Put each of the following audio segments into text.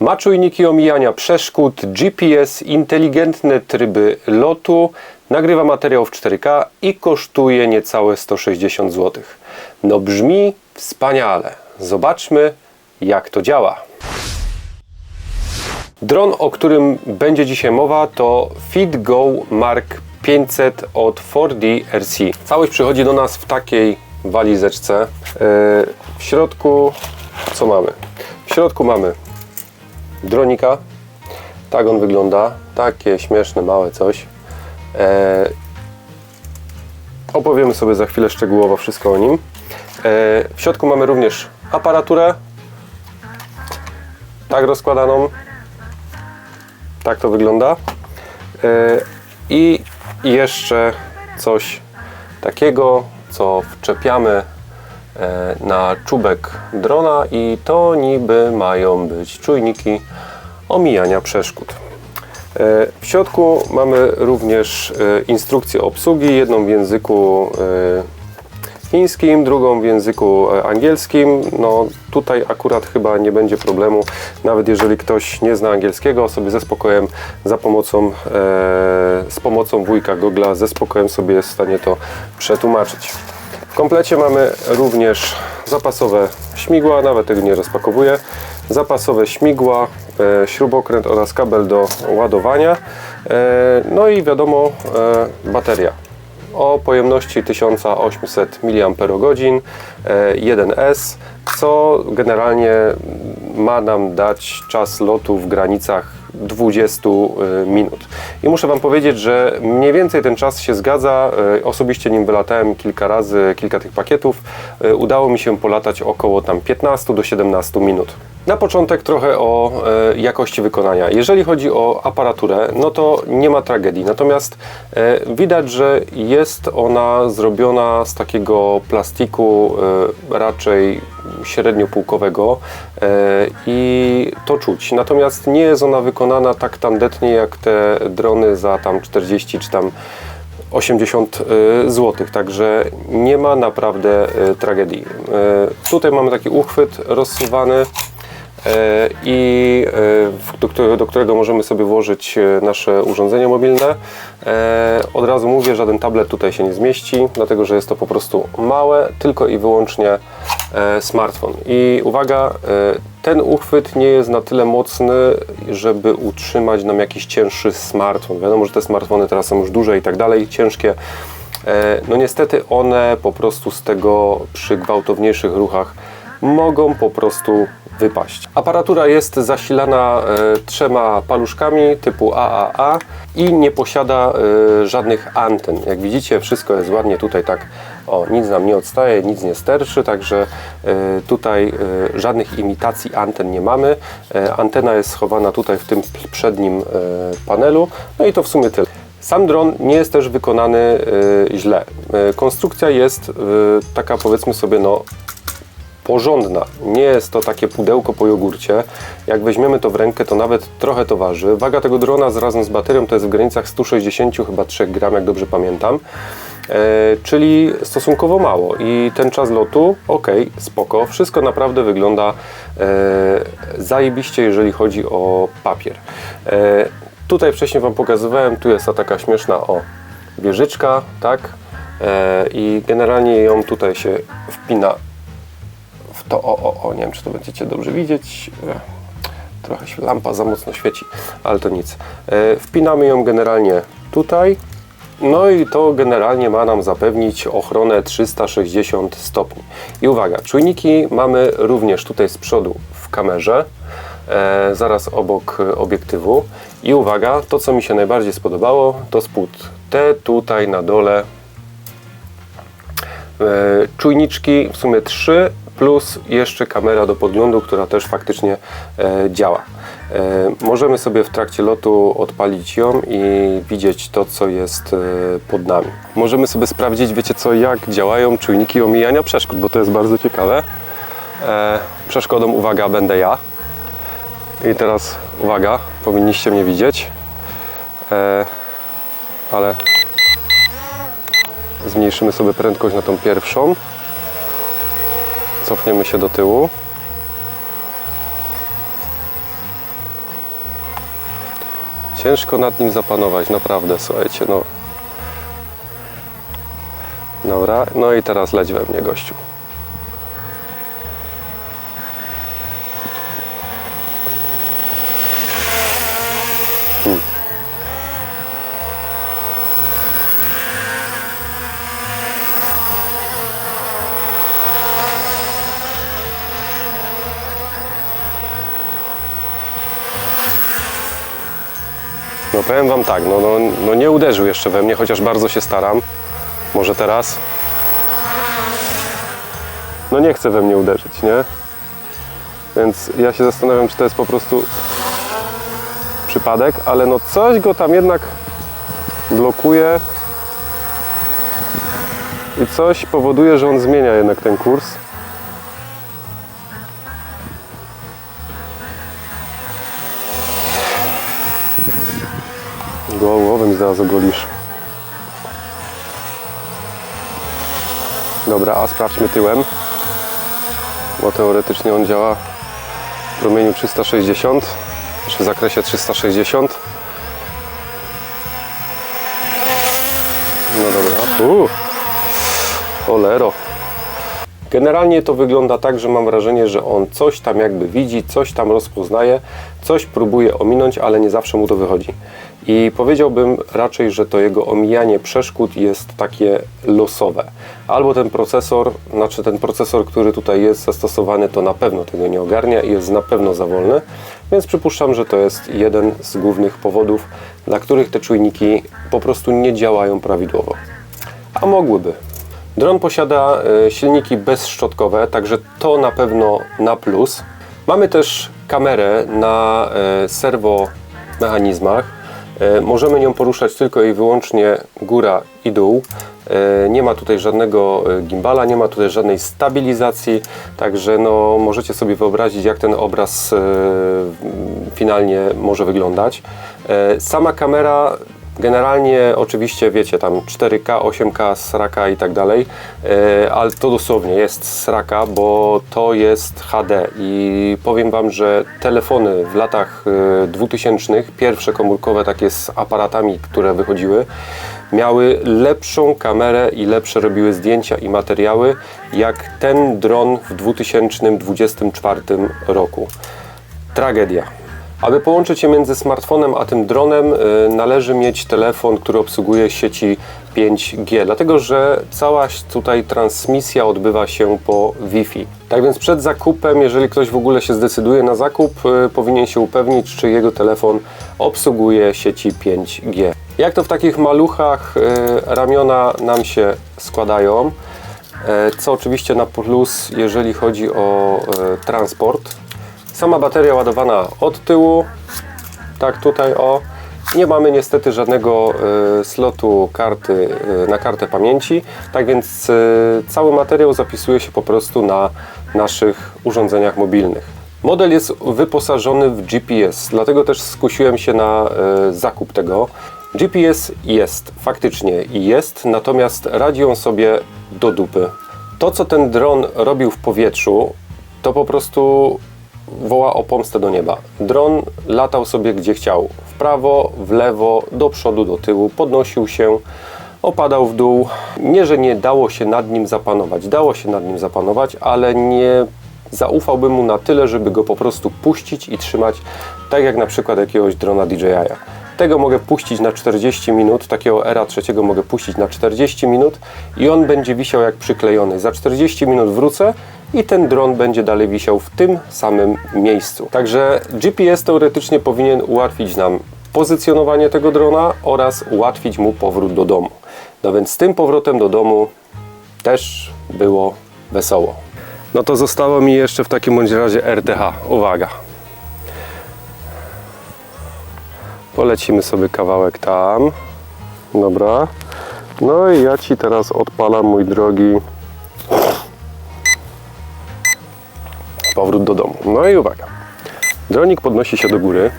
Ma czujniki omijania przeszkód, GPS, inteligentne tryby lotu, nagrywa materiał w 4K i kosztuje niecałe 160 zł. No brzmi wspaniale. Zobaczmy jak to działa. Dron, o którym będzie dzisiaj mowa, to FitGo Mark 500 od 4D RC. Całość przychodzi do nas w takiej walizeczce. Yy, W środku co mamy? W środku mamy dronika. Tak on wygląda. Takie śmieszne, małe coś. E, opowiemy sobie za chwilę szczegółowo wszystko o nim. E, w środku mamy również aparaturę. Tak rozkładaną. Tak to wygląda. E, I jeszcze coś takiego, co wczepiamy na czubek drona i to niby mają być czujniki omijania przeszkód. E, W środku mamy również e, instrukcję obsługi, jedną w języku e, chińskim, drugą w języku e, angielskim. No tutaj akurat chyba nie będzie problemu, nawet jeżeli ktoś nie zna angielskiego, sobie ze spokojem za pomocą, e, z pomocą wujka Google'a ze spokojem sobie jest w stanie to przetłumaczyć. Komplecie mamy również zapasowe śmigła, nawet tego nie rozpakowuję. Zapasowe śmigła, e, śrubokręt oraz kabel do ładowania. E, no i wiadomo, e, bateria o pojemności 1800 mAh, e, 1S, co generalnie ma nam dać czas lotu w granicach 20 e, minut. I muszę Wam powiedzieć, że mniej więcej ten czas się zgadza. E, Osobiście nim wylatałem kilka razy, kilka tych pakietów. E, Udało mi się polatać około tam 15 do 17 minut. Na początek trochę o e, jakości wykonania. Jeżeli chodzi o aparaturę, no to nie ma tragedii. Natomiast e, widać, że jest ona zrobiona z takiego plastiku e, raczej średniopółkowego e, i to czuć. Natomiast nie jest ona wykonana tak tandetnie jak te drony za tam 40 czy tam 80 zł, także nie ma naprawdę e, tragedii. E, Tutaj mamy taki uchwyt rozsuwany e, i e, do do którego możemy sobie włożyć e, nasze urządzenie mobilne. E, Od razu mówię, żaden tablet tutaj się nie zmieści, dlatego że jest to po prostu małe, tylko i wyłącznie e, smartfon. I uwaga, e, ten uchwyt nie jest na tyle mocny, żeby utrzymać nam jakiś cięższy smartfon. Wiadomo, że te smartfony teraz są już duże i tak dalej, ciężkie. E, No niestety one po prostu z tego przy gwałtowniejszych ruchach mogą po prostu wypaść. Aparatura jest zasilana e, trzema paluszkami typu AAA i nie posiada e, żadnych anten. Jak widzicie, wszystko jest ładnie tutaj tak, o, nic nam nie odstaje, nic nie sterczy, także e, tutaj żadnych imitacji anten nie mamy. Antena jest schowana tutaj w tym przednim panelu, no i to w sumie tyle. Sam dron nie jest też wykonany źle. Konstrukcja jest taka powiedzmy sobie no porządna. Nie jest to takie pudełko po jogurcie. Jak weźmiemy to w rękę, to nawet trochę to waży. Waga tego drona z- razem z baterią to jest w granicach 160 chyba 3 gram, jak dobrze pamiętam. E, czyli stosunkowo mało i ten czas lotu, ok, spoko, wszystko naprawdę wygląda e, zajebiście, jeżeli chodzi o papier. E, tutaj wcześniej Wam pokazywałem, tu jest ta taka śmieszna o wieżyczka, tak, e, i generalnie ją tutaj się wpina to, o, o, o, nie wiem, czy to będziecie dobrze widzieć. E, Trochę się lampa za mocno świeci, ale to nic. E, Wpinamy ją generalnie tutaj. No i to generalnie ma nam zapewnić ochronę 360 stopni. I uwaga, czujniki mamy również tutaj z przodu w kamerze, e, zaraz obok obiektywu. I uwaga, to co mi się najbardziej spodobało, to spód. Te tutaj na dole czujniczki, w sumie trzy, plus jeszcze kamera do podglądu, która też faktycznie e, działa. E, możemy sobie w trakcie lotu odpalić ją i widzieć to, co jest e, pod nami. Możemy sobie sprawdzić, wiecie co, jak działają czujniki omijania przeszkód, bo to jest bardzo ciekawe. Przeszkodą, uwaga, będę ja. I teraz, uwaga, powinniście mnie widzieć. Ale Zmniejszymy sobie prędkość na tą pierwszą. Cofniemy się do tyłu. Ciężko nad nim zapanować, naprawdę, słuchajcie, no. Dobra, no i teraz leć we mnie, gościu. Powiem wam tak, no, no, no nie uderzył jeszcze we mnie, chociaż bardzo się staram. Może teraz? No nie chce we mnie uderzyć, nie? Więc ja się zastanawiam, czy to jest po prostu przypadek, ale no coś go tam jednak blokuje i coś powoduje, że on zmienia jednak ten kurs. Go- Głowę mi zaraz ogolisz. Dobra, a sprawdźmy tyłem. Bo teoretycznie on działa w promieniu 360, czy w zakresie 360. No dobra. Uuu. Cholero. Generalnie to wygląda tak, że mam wrażenie, że on coś tam jakby widzi, coś tam rozpoznaje, coś próbuje ominąć, ale nie zawsze mu to wychodzi. I powiedziałbym raczej, że to jego omijanie przeszkód jest takie losowe. Albo ten procesor, znaczy ten procesor, który tutaj jest zastosowany, to na pewno tego nie ogarnia i jest na pewno za wolny, więc przypuszczam, że to jest jeden z głównych powodów, dla których te czujniki po prostu nie działają prawidłowo. A mogłyby. Dron posiada e, silniki bezszczotkowe, także to na pewno na plus. Mamy też kamerę na e, serwo mechanizmach. E, Możemy nią poruszać tylko i wyłącznie góra i dół. E, Nie ma tutaj żadnego e, gimbala, nie ma tutaj żadnej stabilizacji, także no, możecie sobie wyobrazić, jak ten obraz finalnie może wyglądać. Sama kamera Generalnie oczywiście wiecie tam 4K, 8K, sraka i tak dalej, e, ale to dosłownie jest sraka, bo to jest HD i powiem Wam, że telefony w latach e, 2000, pierwsze komórkowe takie z aparatami, które wychodziły, miały lepszą kamerę i lepsze robiły zdjęcia i materiały jak ten dron w 2024 roku. Tragedia. Aby połączyć się między smartfonem a tym dronem, y, należy mieć telefon, który obsługuje sieci 5G, dlatego że cała tutaj transmisja odbywa się po Wi-Fi. Tak więc przed zakupem, jeżeli ktoś w ogóle się zdecyduje na zakup, y, powinien się upewnić, czy jego telefon obsługuje sieci 5G. Jak to w takich maluchach y, ramiona nam się składają, e, co oczywiście na plus, jeżeli chodzi o transport. Sama bateria ładowana od tyłu, tak tutaj o. Nie mamy niestety żadnego e, slotu karty e, na kartę pamięci, tak więc e, cały materiał zapisuje się po prostu na naszych urządzeniach mobilnych. Model jest wyposażony w GPS, dlatego też skusiłem się na e, zakup tego. GPS jest, faktycznie jest, natomiast radzi on sobie do dupy. To, co ten dron robił w powietrzu, to po prostu woła o pomstę do nieba. Dron latał sobie gdzie chciał. W prawo, w lewo, do przodu, do tyłu, podnosił się, opadał w dół. Nie, że nie dało się nad nim zapanować. Dało się nad nim zapanować, ale nie zaufałbym mu na tyle, żeby go po prostu puścić i trzymać, tak jak na przykład jakiegoś drona DJI. Tego mogę puścić na 40 minut, takiego Era trzeciego mogę puścić na 40 minut i on będzie wisiał jak przyklejony. Za 40 minut wrócę i ten dron będzie dalej wisiał w tym samym miejscu. Także GPS teoretycznie powinien ułatwić nam pozycjonowanie tego drona oraz ułatwić mu powrót do domu. No więc z tym powrotem do domu też było wesoło. No to zostało mi jeszcze w takim bądź razie RTH. Uwaga. Polecimy sobie kawałek tam. Dobra. No i ja Ci teraz odpalam, mój drogi, powrót do domu. No i uwaga. Dronik podnosi się do góry.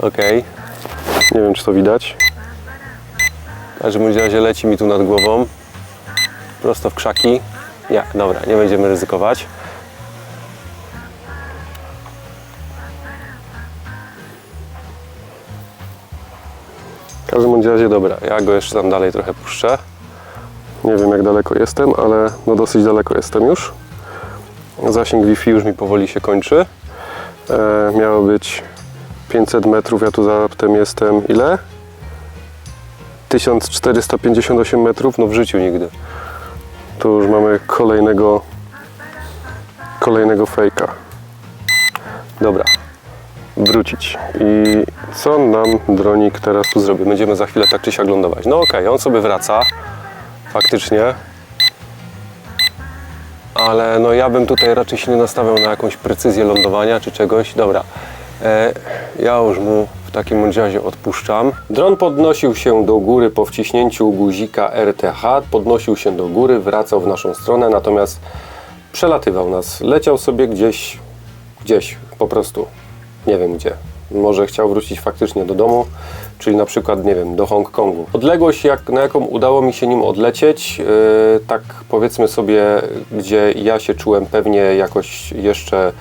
Ok. Nie wiem, czy to widać. W każdym razie leci mi tu nad głową. Prosto w krzaki. Nie, dobra, nie będziemy ryzykować. W każdym razie dobra, ja go jeszcze tam dalej trochę puszczę. Nie wiem jak daleko jestem, ale no dosyć daleko jestem już. Zasięg Wi-Fi już mi powoli się kończy. E, miało być 500 metrów, ja tu za tym jestem ile? 1458 metrów, no w życiu nigdy. Tu już mamy kolejnego kolejnego fejka. Dobra, wrócić. I co nam dronik teraz tu zrobi? Będziemy za chwilę tak czy siak lądować. No okej, on sobie wraca, faktycznie. Ale no ja bym tutaj raczej się nie nastawiał na jakąś precyzję lądowania czy czegoś. Dobra, e, ja już mu w takim razie odpuszczam. Dron podnosił się do góry po wciśnięciu guzika RTH, podnosił się do góry, wracał w naszą stronę, natomiast przelatywał nas. Leciał sobie gdzieś, gdzieś po prostu, nie wiem gdzie. Może chciał wrócić faktycznie do domu, czyli na przykład, nie wiem, do Hongkongu. Odległość, jak, na jaką udało mi się nim odlecieć, yy, tak powiedzmy sobie, gdzie ja się czułem pewnie jakoś jeszcze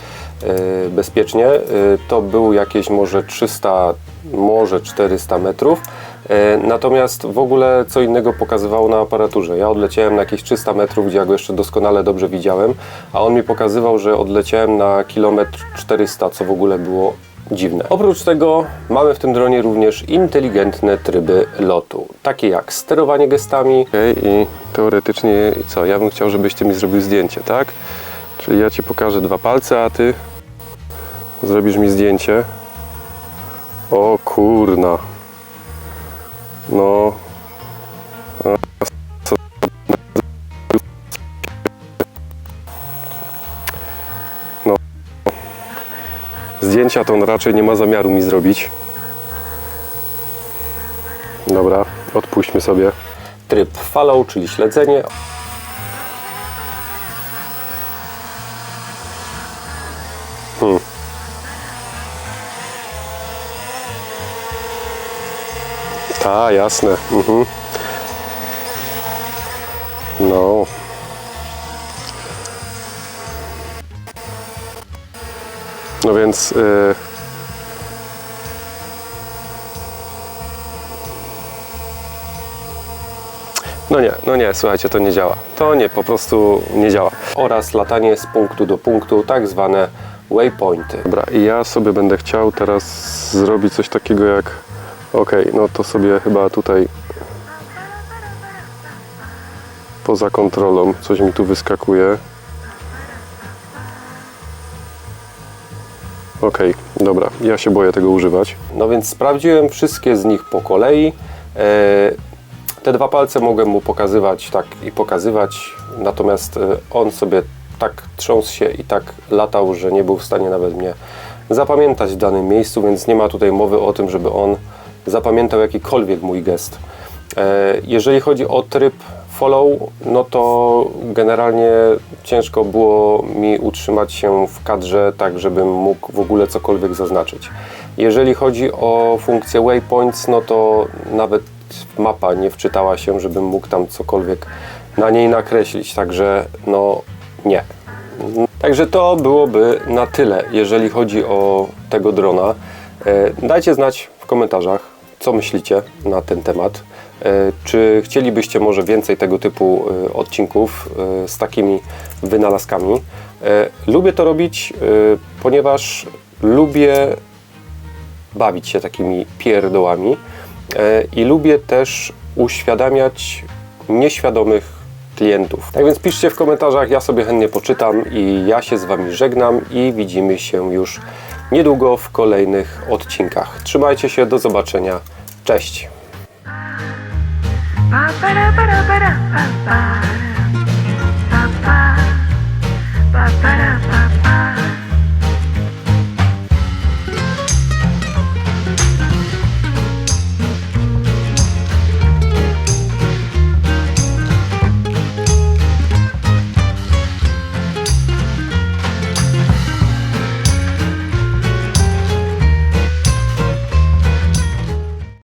yy, bezpiecznie, yy, to był jakieś może 300, może 400 metrów. E, Natomiast w ogóle co innego pokazywało na aparaturze. Ja odleciałem na jakieś 300 metrów, gdzie ja go jeszcze doskonale dobrze widziałem, a on mi pokazywał, że odleciałem na kilometr 400, co w ogóle było dziwne. Oprócz tego mamy w tym dronie również inteligentne tryby lotu, takie jak sterowanie gestami okay, i teoretycznie co, ja bym chciał, żebyś ty mi zrobił zdjęcie, tak? Czyli ja ci pokażę dwa palce, a ty zrobisz mi zdjęcie. O kurna. No. Zdjęcia to on raczej nie ma zamiaru mi zrobić. Dobra, odpuśćmy sobie. Tryb follow, czyli śledzenie. Hmm. Ta, jasne. Mhm. No więc. y, No nie, no nie, słuchajcie, to nie działa. To nie, po prostu nie działa. Oraz latanie z punktu do punktu, tak zwane waypointy. Dobra, i ja sobie będę chciał teraz zrobić coś takiego jak. Okej, no to sobie chyba tutaj poza kontrolą coś mi tu wyskakuje. Okej, dobra, ja się boję tego używać. No więc sprawdziłem wszystkie z nich po kolei. E, te dwa palce mogłem mu pokazywać tak i pokazywać, natomiast e, on sobie tak trząsł się i tak latał, że nie był w stanie nawet mnie zapamiętać w danym miejscu, więc nie ma tutaj mowy o tym, żeby on zapamiętał jakikolwiek mój gest. E, Jeżeli chodzi o tryb follow, no to generalnie ciężko było mi utrzymać się w kadrze tak, żebym mógł w ogóle cokolwiek zaznaczyć. Jeżeli chodzi o funkcję waypoints, no to nawet mapa nie wczytała się, żebym mógł tam cokolwiek na niej nakreślić, także no nie. Także to byłoby na tyle, jeżeli chodzi o tego drona. E, Dajcie znać w komentarzach, co myślicie na ten temat. E, Czy chcielibyście może więcej tego typu e, odcinków e, z takimi wynalazkami? Lubię to robić, ponieważ lubię bawić się takimi pierdołami i lubię też uświadamiać nieświadomych klientów. Tak więc piszcie w komentarzach, ja sobie chętnie poczytam i ja się z Wami żegnam i widzimy się już niedługo w kolejnych odcinkach. Trzymajcie się, do zobaczenia. Cześć! Ba ba da ba da ba da ba ba ba ba ba da ba.